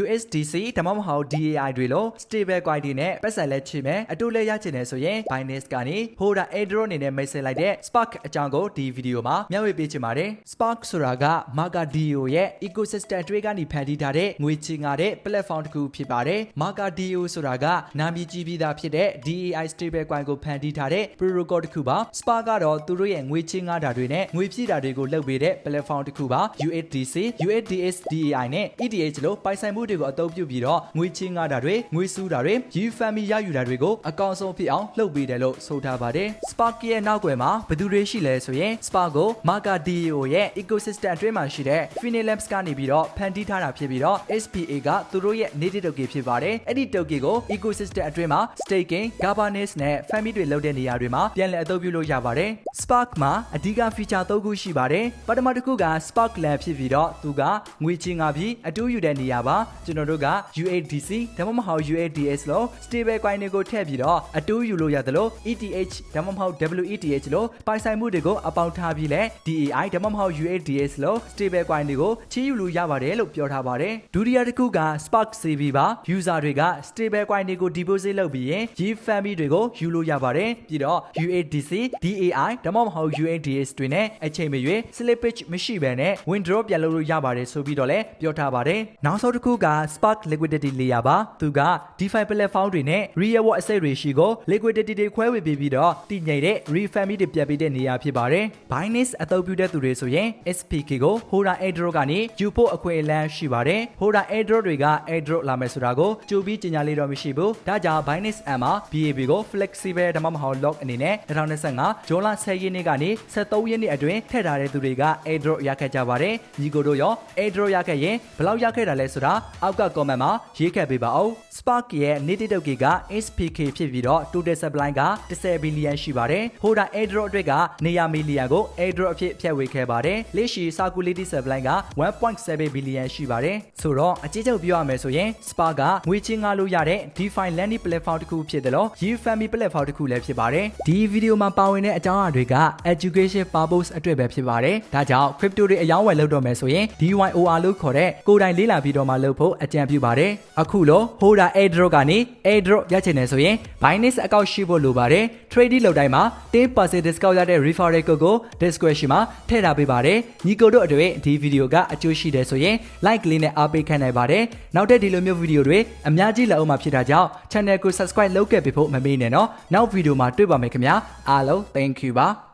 USDC ဒါမှမဟုတ် DAI တွေလို stable coin တွေနဲ့ပတ်သက်လက်ချင်မယ်အတူလဲရချင်တယ်ဆိုရင် Binance ကနေ Holder Airdrop အနေနဲ့မိတ်ဆက်လိုက်တဲ့ Spark အကြောင်းကိုဒီဗီဒီယိုမှာမျှဝေပေးချင်ပါတယ် Spark ဆိုတာက Markadio ရဲ့ ecosystem တွေကနေဖန်တီးထားတဲ့ငွေချေငါတဲ့ platform တစ်ခုဖြစ်ပါတယ် Markadio ဆိုတာကနာမည်ကြီးပြီးသားဖြစ်တဲ့ DAI stable coin ကိုဖန်တီးထားတဲ့ protocol တစ်ခုပါ Spark ကတော့သူတို့ရဲ့ငွေချေငါတာတွေနဲ့ငွေပြည့်တာတွေကိုလုပ်ပေးတဲ့ platform တစ်ခုပါ USDC USDS DAI နဲ့ ETH လို့ပိုင်ဆိုင်မှုတွေကိုအသုံးပြုပြီးတော့ငွေချင်းငါတာတွေငွေစုတာတွေ U-Family ရယူတာတွေကိုအကောင့်ဆုံးဖြစ်အောင်လုပ်ပေးတယ်လို့ဆိုထားပါတယ် Spark ရဲ့နောက်ွယ်မှာဘယ်သူတွေရှိလဲဆိုရင် Spark ကို Markadio ရဲ့ ecosystem အတွင်းမှာရှိတဲ့ Finelabs ကနေပြီးတော့ဖန်တီးထားတာဖြစ်ပြီးတော့ SPA ကသူတို့ရဲ့ native token ဖြစ်ပါတယ်အဲ့ဒီ token ကို ecosystem အတွင်းမှာ staking governance နဲ့ family တွေလုပ်တဲ့နေရာတွေမှာပြန်လည်အသုံးပြုလို့ရပါတယ် Spark မှာအဓိက feature ၃ခုရှိပါတယ်ပထမတစ်ခုက Spark Land ဖြစ်ပြီးတော့သူကငွေချင်းငါပြီးအတူယူတဲ့နေရာပါကျွန်တော်တို့က USDC ဒါမှမဟုတ် USDS လို့ stable coin တွေကိုထည့်ပြီးတော့အတူယူလို့ရတယ်လို့ ETH ဒါမှမဟုတ် WETH လို့ပိုင်ဆိုင်မှုတွေကိုအပေါင်းထားပြီးလဲ DAI ဒါမှမဟုတ် USDS လို့ stable coin တွေကိုချေးယူလို့ရပါတယ်လို့ပြောထားပါတယ်ဒုတိယတစ်ခုက Spark CV ပါ user တွေက stable coin တွေကို deposit လုပ်ပြီးရင် Yi family တွေကိုယူလို့ရပါတယ်ပြီးတော့ USDC DAI ဒါမှမဟုတ် USDS တွေနဲ့အချိန်မရွေး slippage မရှိဘဲနဲ့ withdraw ပြန်လုပ်လို့ရပါတယ်ဆိုပြီးတော့လည်းပြောထားပါတယ်နောက်ဆုံးတစ်ခုက Spark liquidity layer ပါသူက DeFi platform တွေနဲ့ real world asset တွေရှိကို liquidity တွေခွဲဝေပေးပြီးတော့တည်ငြိမ်တဲ့ refund တွေပြတ်ပေးတဲ့နေရာဖြစ်ပါတယ် Binance အသုံးပြုတဲ့သူတွေဆိုရင် SPK ကို Holder Airdrop ကနေယူဖို့အခွင့်အလမ်းရှိပါတယ် Holder Airdrop တွေက Airdrop လာမယ်ဆိုတာကိုကြိုပြီးကြေညာလေးတော့မရှိဘူးဒါကြောင့် Binance M မှာ BAB ကို flexible ဒါမှမဟုတ် lock အနေနဲ့2025ဂျွန်လ10ရက်နေ့ကနေ23ရက်နေ့အတွင်းထည့်ထားတဲ့သူတွေက Airdrop ရခဲ့ကြပါတယ်ညီကိုတို့ရော Airdrop ရခဲ့ရင်ဘယ်လောက်ရခဲ့တာလဲဆိုတာအောက်က comment မှာရေးခဲ့ပေးပါဦး Spark ရဲ့ native token က SPK ဖြစ်ပြီးတော့ total supply က10 billion ရှိပါတယ်။ Holder airdrop အတွက်ကနေရာမီလီယံကို airdrop အဖြစ်ဖြည့်ဝေခဲ့ပါတယ်။လက်ရှိ circulatory supply က1.7 billion ရှိပါတယ်။ဆိုတော့အကြီးချုပ်ပြောရမယ်ဆိုရင် Spark ကငွေချင်းငှားလို့ရတဲ့ DeFi lending platform တစ်ခုဖြစ်တယ်လို့ Yi-Family platform တစ်ခုလည်းဖြစ်ပါတယ်။ဒီဗီဒီယိုမှာပါဝင်တဲ့အကြောင်းအရာတွေက education purpose အတွက်ပဲဖြစ်ပါတယ်။ဒါကြောင့် crypto တွေအယောင်းဝယ်လုပ်တော့မယ်ဆိုရင် DYOR လို့ခေါ်တဲ့ကိုယ်တိုင်လေ့လာပြီးတော့မှလုပ်ဖို့အကြံပြုပါတယ်။အခုလို့ Holder airdrop ကနေ airdrop ရချင်တယ်ဆိုရင် Binance အကောင့်ရှိဖို့လိုပါတယ်။ Trading လုပ်တိုင်းမှာ10% discount ရတဲ့ referral code ကို description မှာထည့်ထားပေးပါတယ်။ညီကိုတို့အတွက်ဒီဗီဒီယိုကအကျိုးရှိတယ်ဆိုရင် like လေးနဲ့အားပေးခံနိုင်ပါတယ်။နောက်ထပ်ဒီလိုမျိုးဗီဒီယိုတွေအများကြီးလာအောင်မှာဖြစ်တာကြောင့် channel ကို subscribe လုပ်ခဲ့ပေးဖို့မမေ့နဲ့နော်။နောက်ဗီဒီယိုမှာတွေ့ပါမယ်ခင်ဗျာ။အားလုံး thank you ပါ။